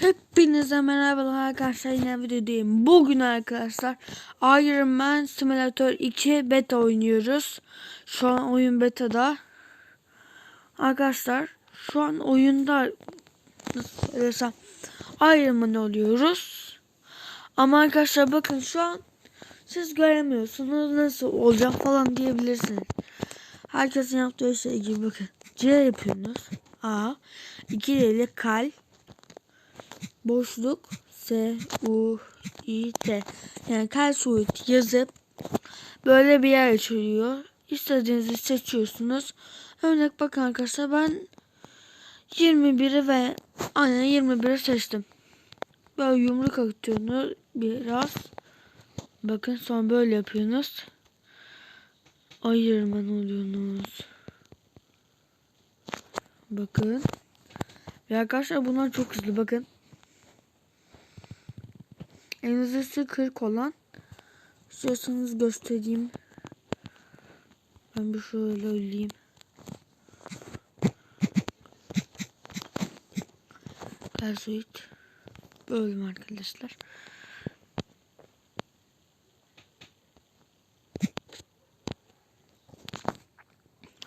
Hepinize merhabalar arkadaşlar yine videodayım. Bugün arkadaşlar Iron Man Simulator 2 beta oynuyoruz. Şu an oyun beta'da. Arkadaşlar şu an oyunda nasıl söylesem Iron Man oluyoruz. Ama arkadaşlar bakın şu an siz göremiyorsunuz nasıl olacak falan diyebilirsiniz. Herkesin yaptığı şey gibi bakın. C yapıyorsunuz. A. 2 ile kal boşluk S U I T yani Kalsuit yazıp böyle bir yer açılıyor. İstediğinizi seçiyorsunuz. Örnek bakın arkadaşlar ben 21'i ve aynen 21'i seçtim. Böyle yumruk atıyorsunuz biraz. Bakın sonra böyle yapıyorsunuz. Ayırman oluyorsunuz. Bakın. Ve arkadaşlar bunlar çok hızlı bakın. En hızlısı 40 olan. İstiyorsanız göstereyim. Ben bir şöyle öleyim. Kalsuit. Böldüm arkadaşlar.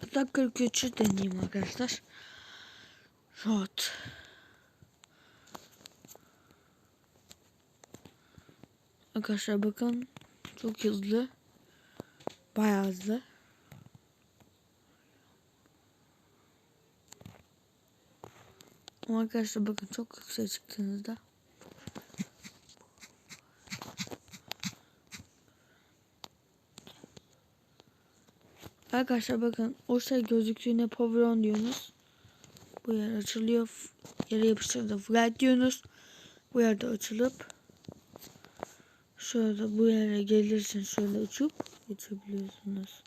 Hatta 43'ü deneyeyim arkadaşlar. Shot. Arkadaşlar bakın çok hızlı. Bayağı hızlı. Ama arkadaşlar bakın çok yüksek çıktığınızda Arkadaşlar bakın o şey gözüktüğüne power on diyorsunuz. Bu yer açılıyor. Yere yapıştırdı flat diyorsunuz. Bu yerde açılıp şöyle bu yere gelirsin şöyle uçup geçebiliyorsunuz.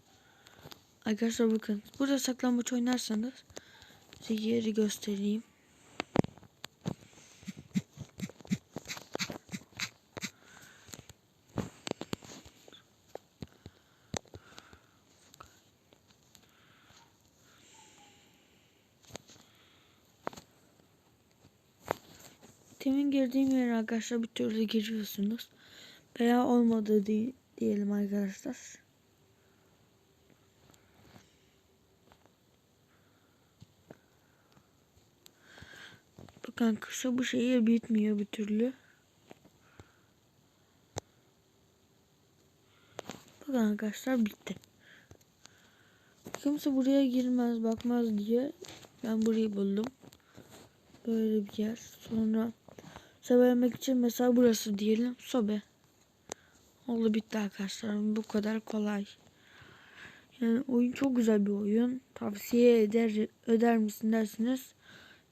Arkadaşlar bakın burada saklambaç oynarsanız size yeri göstereyim. Temin girdiğim yere arkadaşlar bir türlü giriyorsunuz. Veya olmadı diye, diyelim arkadaşlar. Bakın kısa bu şehir bitmiyor bir türlü. Bakın arkadaşlar bitti. Kimse buraya girmez bakmaz diye ben burayı buldum. Böyle bir yer. Sonra söylemek için mesela burası diyelim sobe. Oldu bitti arkadaşlar. Bu kadar kolay. Yani oyun çok güzel bir oyun. Tavsiye eder öder misin dersiniz.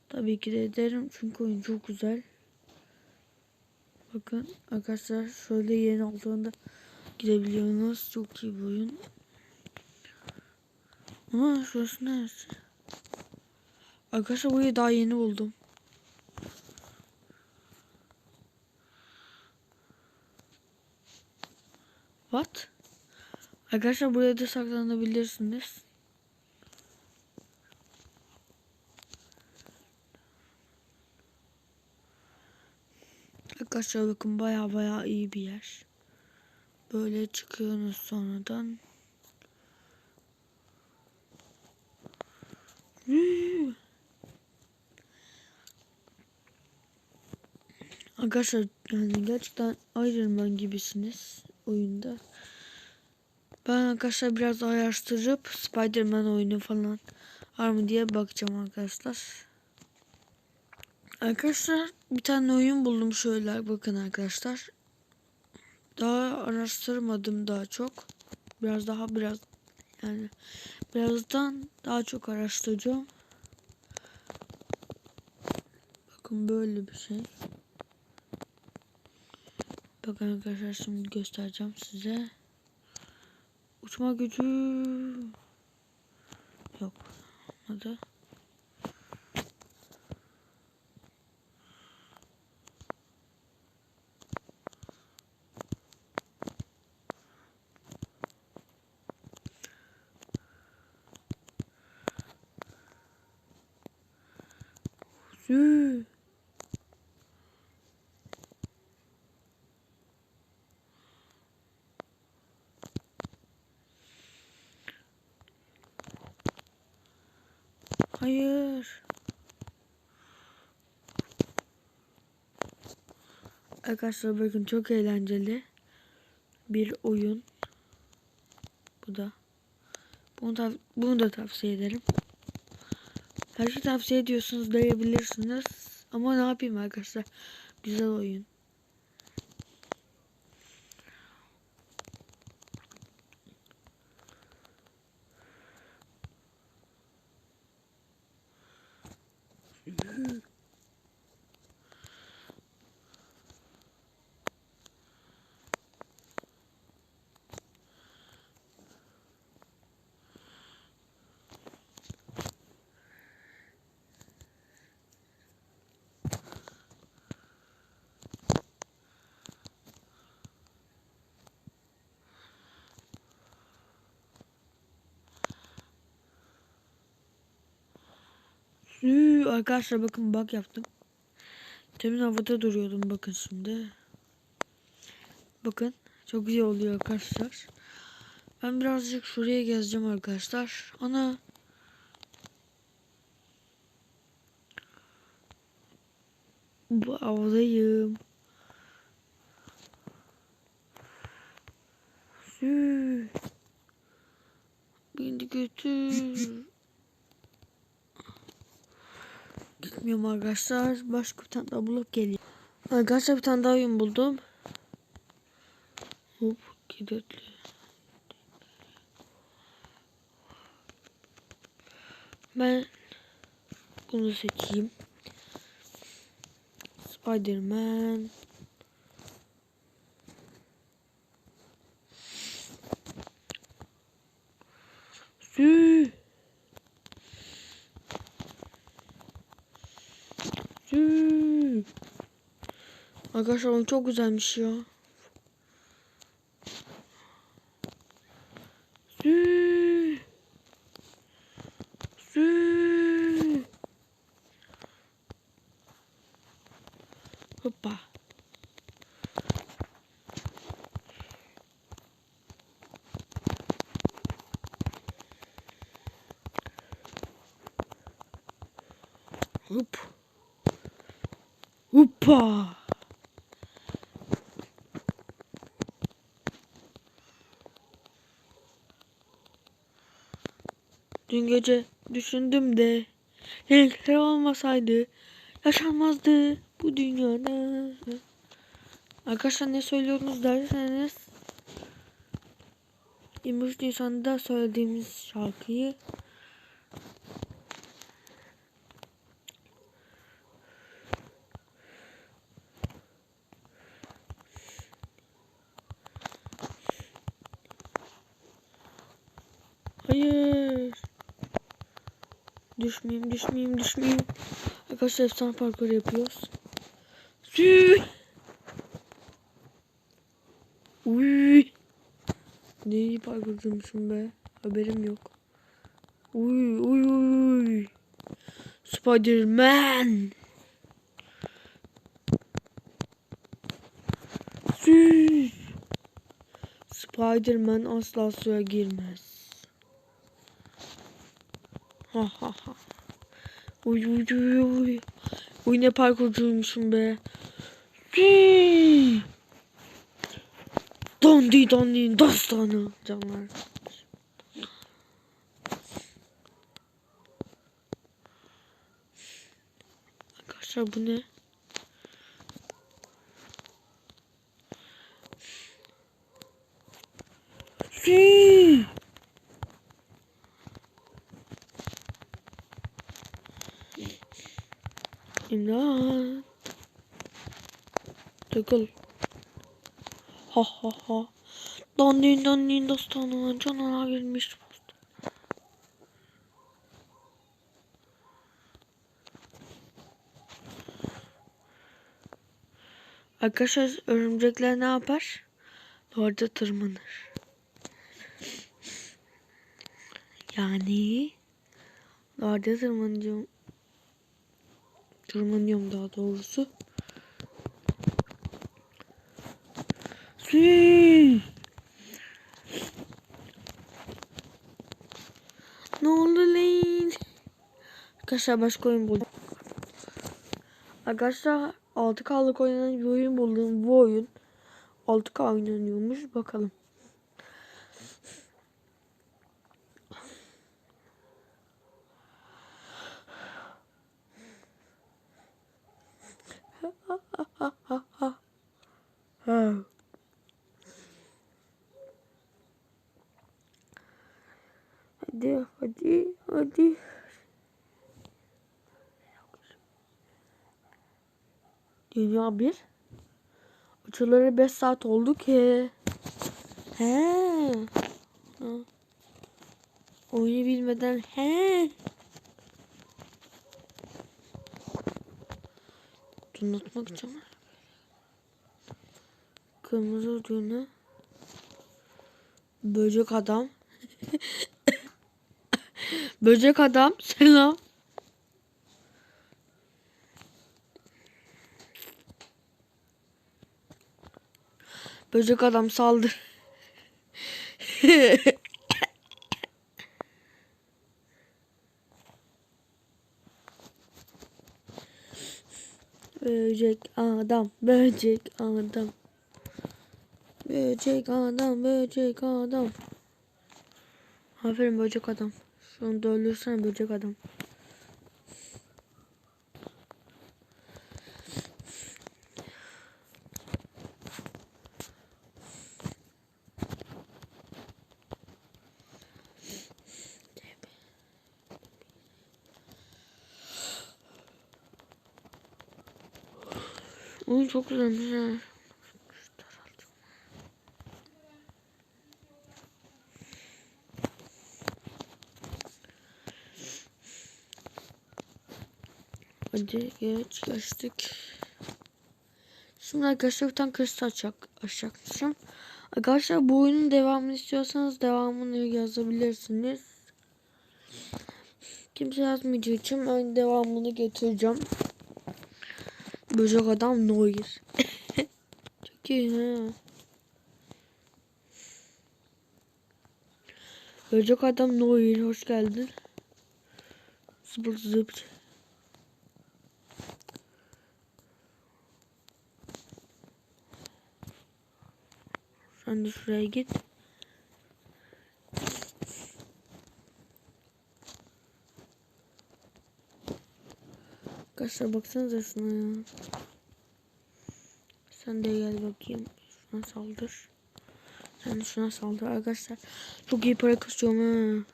Tabii ki de ederim. Çünkü oyun çok güzel. Bakın arkadaşlar şöyle yeni olduğunda gidebiliyorsunuz. Çok iyi bir oyun. Ama şurası neresi? Arkadaşlar burayı daha yeni buldum. What? Arkadaşlar buraya da saklanabilirsiniz. Arkadaşlar bakın baya baya iyi bir yer. Böyle çıkıyorsunuz sonradan. Arkadaşlar yani gerçekten Iron Man gibisiniz oyunda. Ben arkadaşlar biraz araştırıp Spider-Man oyunu falan var mı diye bakacağım arkadaşlar. Arkadaşlar bir tane oyun buldum şöyle bakın arkadaşlar. Daha araştırmadım daha çok. Biraz daha biraz yani birazdan daha çok araştıracağım. Bakın böyle bir şey. Bakın arkadaşlar şimdi göstereceğim size. Uçma gücü yok. Olmadı. Hayır. Arkadaşlar bakın çok eğlenceli bir oyun. Bu da. Bunu da, bunu da tavsiye ederim. Her şeyi tavsiye ediyorsunuz diyebilirsiniz. Ama ne yapayım arkadaşlar. Güzel oyun. Üü, arkadaşlar bakın bak yaptım. Temin havada duruyordum bakın şimdi. Bakın çok güzel oluyor arkadaşlar. Ben birazcık şuraya gezeceğim arkadaşlar. Ana. Bu avdayım. Beni götür. Gitmiyorum arkadaşlar. Başka bir tane daha bulup geliyor. Arkadaşlar bir tane daha oyun buldum. Hop gidelim. Ben bunu seçeyim. Spiderman. Sü. Sü. Arkadaşlar oyun çok güzelmiş ya. Sü. Sü. Hoppa. Hop. Hoppa. Dün gece düşündüm de renkler olmasaydı yaşanmazdı bu dünyada. Arkadaşlar ne söylüyorsunuz derseniz 23 Nisan'da söylediğimiz şarkıyı Hayır. Düşmeyeyim, düşmeyeyim, düşmeyeyim. Arkadaşlar efsane parkur yapıyoruz. Sü. Uy. Ne iyi be. Haberim yok. Uy uy. Spiderman. Sü. Spiderman asla suya girmez. Ha ha ha. Uy uy uy uy. Uy ne parkurcuymuşum be. Dondi dondi dastanı canlar. Arkadaşlar bu ne? Sü. İmdat. Takıl. Ha ha ha. Dandin dandin dastanı canavar girmiş. Arkadaşlar örümcekler ne yapar? Duvarda tırmanır. Yani duvarda tırmanıyorum. Tırmanıyorum daha doğrusu. Sü. Ne oldu lan? Arkadaşlar başka oyun buldum. Arkadaşlar 6K'lık oynanan bir oyun buldum. Bu oyun 6K oynanıyormuş. Bakalım. Ha. Hadi hadi hadi. Dünya bir. Uçuları 5 saat oldu ki. He. Ha. Oyunu bilmeden he. Unutmak için. Kırmızı düğünü. Böcek adam. Böcek adam selam. Böcek adam saldır. böcek adam, böcek adam. Böcek adam, böcek adam. Aferin böcek adam. Şunu da öldürsen böcek adam. Oyun çok güzelmiş ha. Hadi geç geçtik. Şimdi arkadaşlar bir tane kristal açacak, açacakmışım. Arkadaşlar bu oyunun devamını istiyorsanız devamını yazabilirsiniz. Kimse yazmayacağı için ben devamını getireceğim. Böcek adam Noir. Çok iyi ha. Böcek adam Noir hoş geldin. Zıbır zıbır. Sen de şuraya git. Arkadaşlar baksanıza şuna ya. Sen de gel bakayım. Şuna saldır. Sen de şuna saldır arkadaşlar. Çok iyi para kasıyorum ha.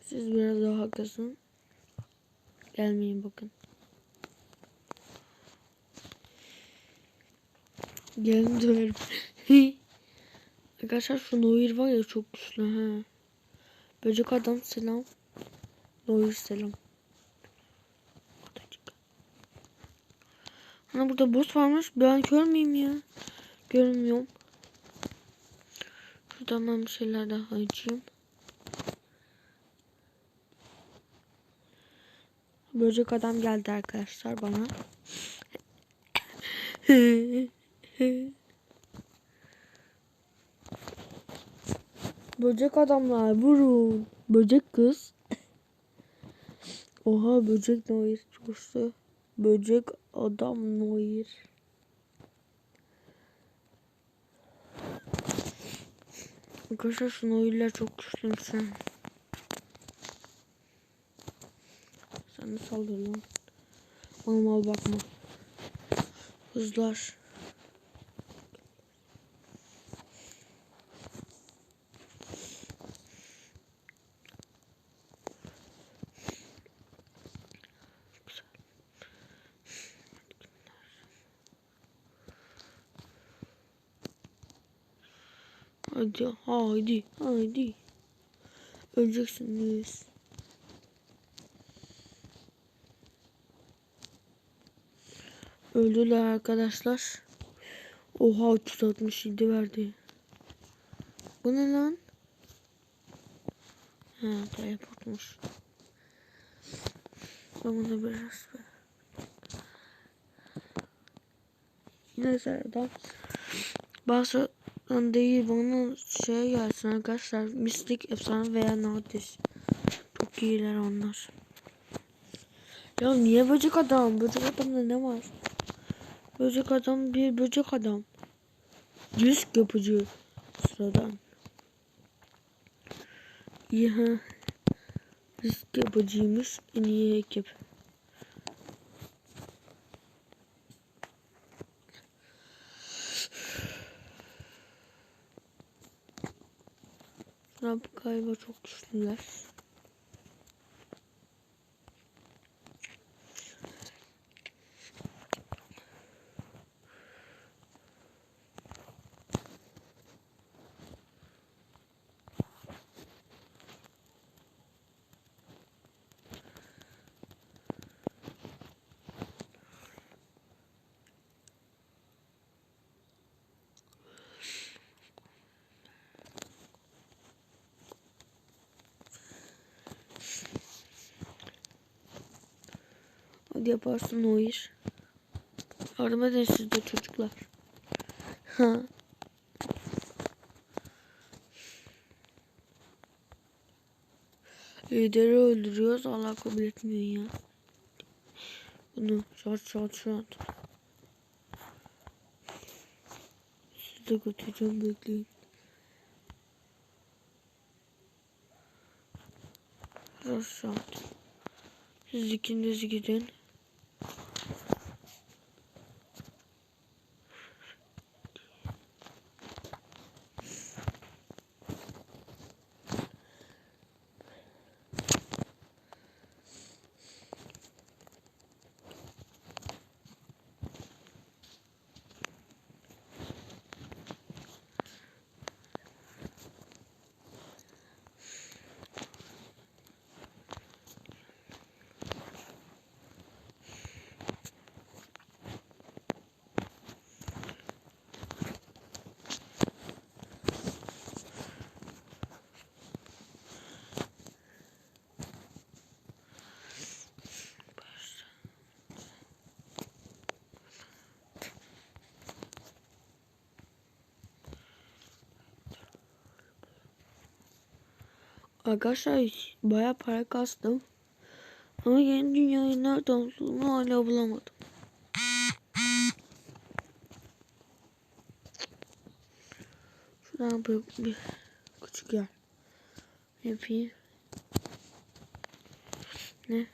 Siz biraz daha kasın. Gelmeyin bakın. Gelin. Arkadaşlar şu Noir var ya çok güçlü ha. Böcek adam selam. Noir selam. Ana burada boss varmış. Ben görmeyeyim ya. Görmüyorum. Şuradan ben bir şeyler daha açayım. Böcek adam geldi arkadaşlar bana. Böcek adamlar vurun. Böcek kız. Oha böcek Noir coştu. Böcek adam Noir. Arkadaşlar şu Noir'ler çok güçlüymüş. Sen de saldır lan. Mal mal bakma. Hızlar. Hadi haydi haydi. Öleceksiniz. Öldüler arkadaşlar. Oha 367 verdi. Bu ne lan? Ha teleportmuş. Ben bunu biraz ver. Yine sıradan. Bazı değil bana şey gelsin arkadaşlar. Mistik, efsane veya nadir. Çok iyiler onlar. Ya niye böcek adam? Böcek adamda ne var? Böcek adam bir böcek adam. Risk yapıcı. Sıradan. İyi ha. Risk yapıcıymış. En iyi ekip. Trump galiba çok güçlüler. Yaparsın o iş. Yardım edin siz de çocuklar. Ha. Lideri öldürüyoruz. Allah kabul etmiyor ya. Bunu şart şart şart. Siz de götüreceğim bekleyin. Şart şart. Siz ikiniz gidin. Arkadaşlar baya para kastım. Ama yeni dünyayı nereden olduğunu hala bulamadım. Şuradan bir, bir küçük yer yapayım. Ne?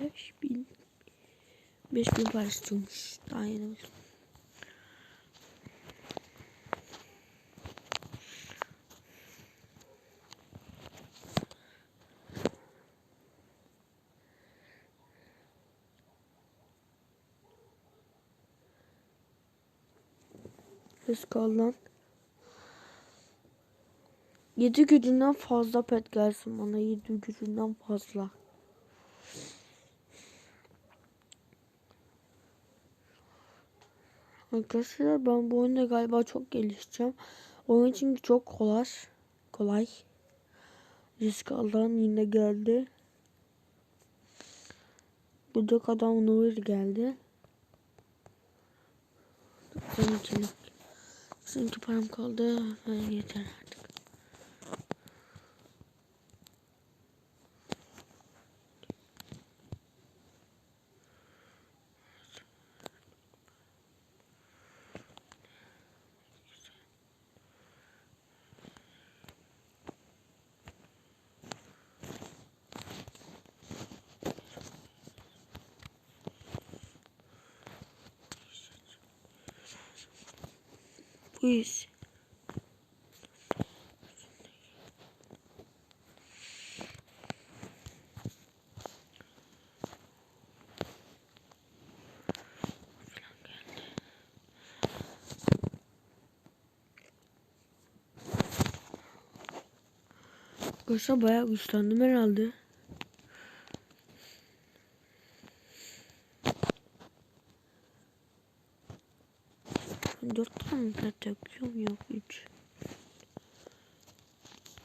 5000 5000 parası tutmuş. Daha yeni buldum. Al lan. 7 gücünden fazla pet gelsin bana. 7 gücünden fazla. Arkadaşlar ben bu oyunda galiba çok gelişeceğim. Oyun çünkü çok kolay. Kolay. Risk alan yine geldi. Budak adam Nur geldi. Seninki, seninki param kaldı. Yeter. İş. Arkadaşlar bayağı güçlendim herhalde. Dört tane pet yapıyorum yok üç.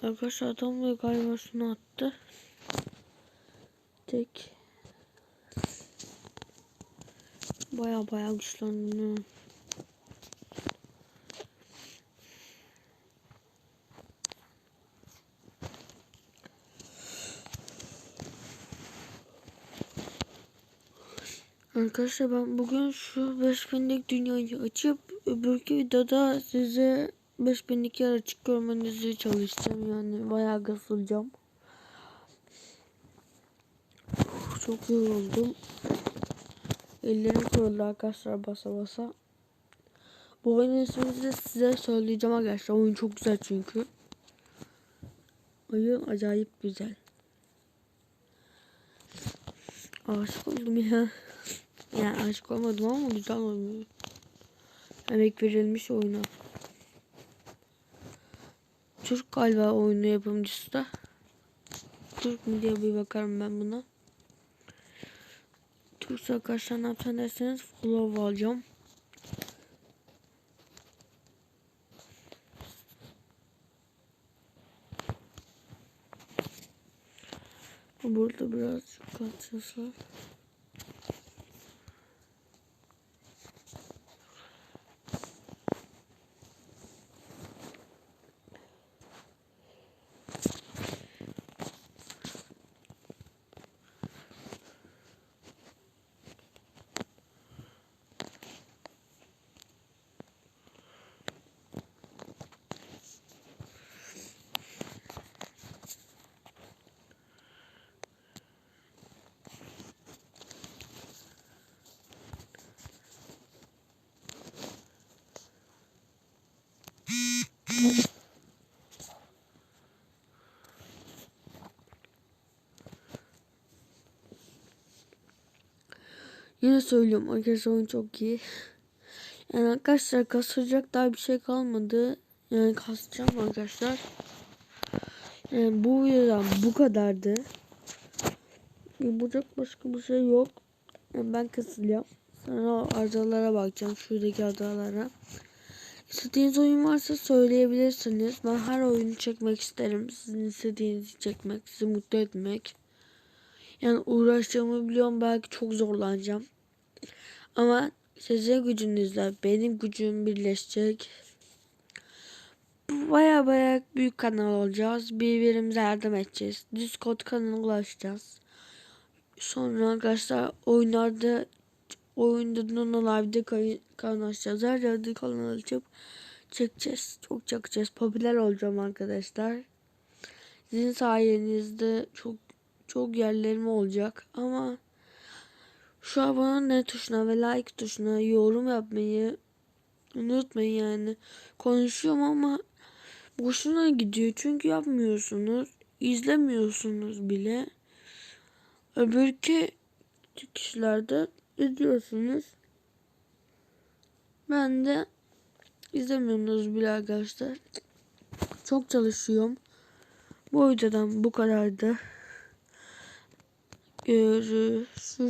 Arkadaşlar adam ve galiba şunu attı. Tek. Baya baya güçlendim. Arkadaşlar ben bugün şu 5000'lik dünyayı açıp öbürkü videoda size 5000'lik yer açık görmenizi çalışacağım yani bayağı kasılacağım. Çok yoruldum. Ellerim kırıldı arkadaşlar basa basa. Bu oyunun ismini size söyleyeceğim arkadaşlar. Oyun çok güzel çünkü. Oyun acayip güzel. Aşık oldum ya. Yani aşık olmadım ama güzel oyun. Emek verilmiş oyuna. Türk galiba oyunu yapımcısı da. Türk mü diye bir bakarım ben buna. Türkse arkadaşlar ne yapacaksın derseniz follow alacağım. Burada biraz kaçırsa. Yine söylüyorum arkadaşlar oyun çok iyi. Yani arkadaşlar kasacak daha bir şey kalmadı. Yani kasacağım arkadaşlar. Yani bu videodan bu kadardı. Yapacak başka bir şey yok. Yani ben kasılacağım. Sonra arızalara bakacağım. Şuradaki arızalara. İstediğiniz oyun varsa söyleyebilirsiniz. Ben her oyunu çekmek isterim. Sizin istediğinizi çekmek, sizi mutlu etmek. Yani uğraşacağımı biliyorum. Belki çok zorlanacağım. Ama sizin gücünüzle benim gücüm birleşecek. Baya baya büyük kanal olacağız. Birbirimize yardım edeceğiz. Discord kanalına açacağız. Sonra arkadaşlar oyunlarda oyunda Live'de kanal açacağız. Her yerde kanal açıp çekeceğiz. Çok çekeceğiz. Popüler olacağım arkadaşlar. Sizin sayenizde çok çok yerlerim olacak ama şu abone tuşuna ve like tuşuna yorum yapmayı unutmayın yani. Konuşuyorum ama boşuna gidiyor çünkü yapmıyorsunuz. izlemiyorsunuz bile. Öbürki kişilerde izliyorsunuz. Ben de izlemiyorsunuz bile arkadaşlar. Çok çalışıyorum. Bu videodan bu kadardı. 許す